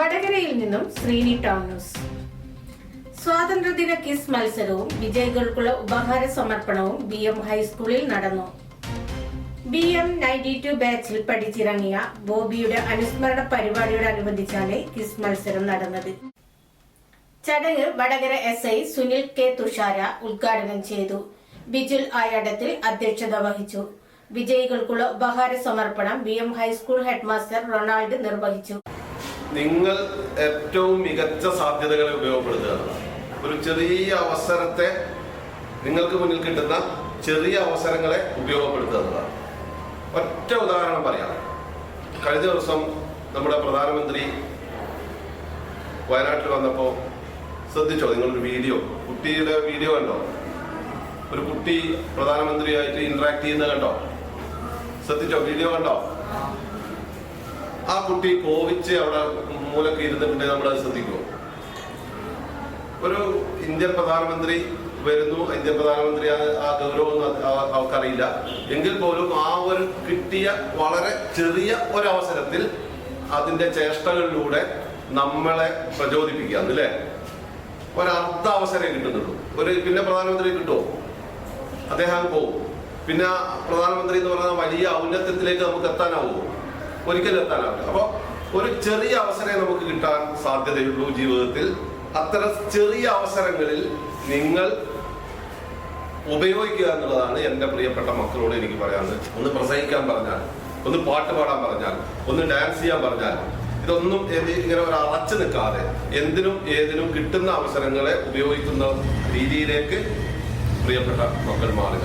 വടകരയിൽ നിന്നും Sreeni town news. സ്വാതന്ത്ര്യദിന കിസ് മത്സരവും വിജയികൾക്കുള്ള ഉപഹാര സമർപ്പണവും ബി എം ഹൈസ്കൂളിൽ നടന്നു. ബി എം നയന്റി ടു ബാച്ചിൽ പഠിച്ചിറങ്ങിയ ബോബിയുടെ അനുസ്മരണ പരിപാടിയോടനുബന്ധിച്ചാണ് കിസ് മത്സരം നടന്നത്. ചടങ്ങ് Vadakara S I Sunil K Thushara ഉദ്ഘാടനം ചെയ്തു. ബിജുൽ ആയാടത്തിൽ അധ്യക്ഷത വഹിച്ചു. വിജയികൾക്കുള്ള ഉപഹാര സമർപ്പണം B M high school headmaster Ronald നിർവഹിച്ചു. നിങ്ങൾ ഏറ്റവും മികച്ച സാധ്യതകളെ ഉപയോഗപ്പെടുത്തുക. ഒരു ചെറിയ അവസരത്തെ നിങ്ങൾക്ക് മുന്നിൽ കിട്ടുന്ന ചെറിയ അവസരങ്ങളെ ഉപയോഗപ്പെടുത്തുക എന്നതാണ് ഒറ്റ ഉദാഹരണം പറയാം. കഴിഞ്ഞ ദിവസം നമ്മുടെ പ്രധാനമന്ത്രി വയനാട്ടിൽ വന്നപ്പോൾ ശ്രദ്ധിച്ചോ? നിങ്ങളൊരു വീഡിയോ കുട്ടിയുടെ വീഡിയോ കണ്ടോ? ഒരു കുട്ടി പ്രധാനമന്ത്രിയായിട്ട് ഇന്ററാക്ട് ചെയ്യുന്നത് കണ്ടോ? ശ്രദ്ധിച്ചോ? വീഡിയോ കണ്ടോ? ആ കുട്ടി കോവിച്ച് അവിടെ മൂലക്ക് ഇരുന്നിട്ടുണ്ടെങ്കിൽ നമ്മൾ ശ്രദ്ധിക്കുമോ ഒരു ഇന്ത്യൻ പ്രധാനമന്ത്രി വരുന്നു ഇന്ത്യൻ പ്രധാനമന്ത്രി ആ- ഗൗരവം അവർക്കറിയില്ല. എങ്കിൽ പോലും ആ ഒരു കിട്ടിയ വളരെ ചെറിയ ഒരവസരത്തിൽ അതിന്റെ ചേഷ്ടകളിലൂടെ നമ്മളെ പ്രചോദിപ്പിക്കുക അല്ലേ? ഒരർദ്ധ അവസരം കിട്ടുന്നുള്ളൂ. ഒരു പിന്നെ പ്രധാനമന്ത്രി കിട്ടുമോ അദ്ദേഹം പോകും പിന്നെ പ്രധാനമന്ത്രി എന്ന് പറഞ്ഞാൽ വലിയ ഔന്നത്യത്തിലേക്ക് നമുക്ക് എത്താനാവുമോ? ഒരിക്കലും എത്താനാവില്ല അപ്പോൾ ഒരു ചെറിയ അവസരമേ നമുക്ക് കിട്ടാൻ സാധ്യതയുള്ളൂ ജീവിതത്തിൽ. അത്തരം ചെറിയ അവസരങ്ങളിൽ നിങ്ങൾ ഉപയോഗിക്കുക എന്നുള്ളതാണ് എന്റെ പ്രിയപ്പെട്ട മക്കളോട് എനിക്ക് പറയാനുള്ളത്. ഒന്ന് പ്രസംഗിക്കാൻ പറഞ്ഞാൽ ഒന്ന് പാട്ട് പാടാൻ പറഞ്ഞാൽ ഒന്ന് ഡാൻസ് ചെയ്യാൻ പറഞ്ഞാൽ ഇതൊന്നും ഇങ്ങനെ ഒരു അറച്ചു നിൽക്കാതെ എന്തിനും ഏതിനും കിട്ടുന്ന അവസരങ്ങളെ ഉപയോഗിക്കുന്ന രീതിയിലേക്ക് പ്രിയപ്പെട്ട മക്കൾ മാറുക.